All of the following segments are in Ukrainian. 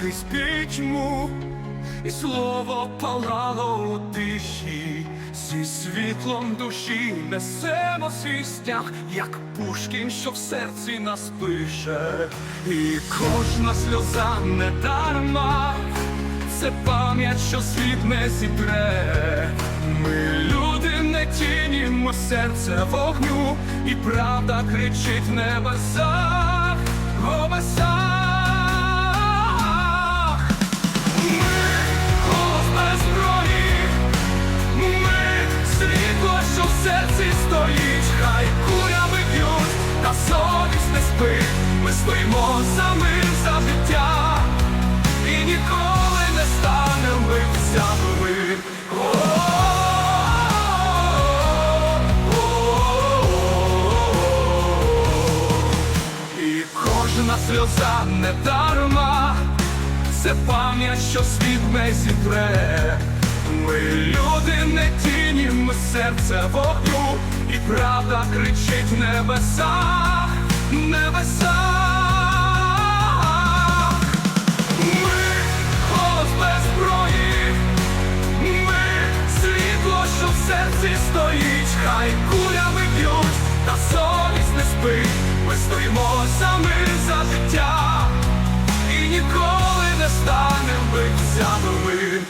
крізь пітьму, і слово палало у тиші, зі світлом душі несемо свій стяг, як Пушкін, що в серці нас пише, і кожна сльоза не дарма, це пам'ять, що світ не зітре. Ми люди не тіні, ми серце вогню, і правда кричить в небесах. Стоїмо за мир, за життя, і ніколи не станем бивцями. І кожна сльоза не дарма, це пам'ять, що світ не зітре. Ми люди не тіні, ми серце вогню, і правда кричить в небесах, небесах. Стоїть, хай кулями б'ють, та совість не спить. Ми стоїмо за за життя, і ніколи не станем битцями.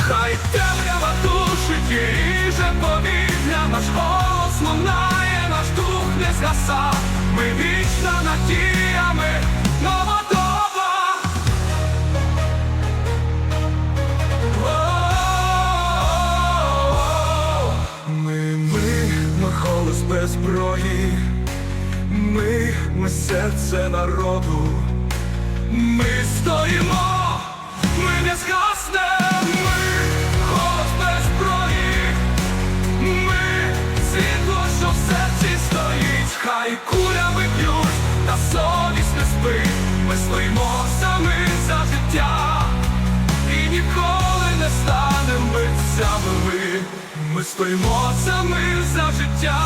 Хай темрява душить і ріже повітря, наш голос лунає, наш дух не згаса, ми без зброї, ми, ми серце народу, ми стоїмо, ми не згаснем, Ми стоїмо самі за життя,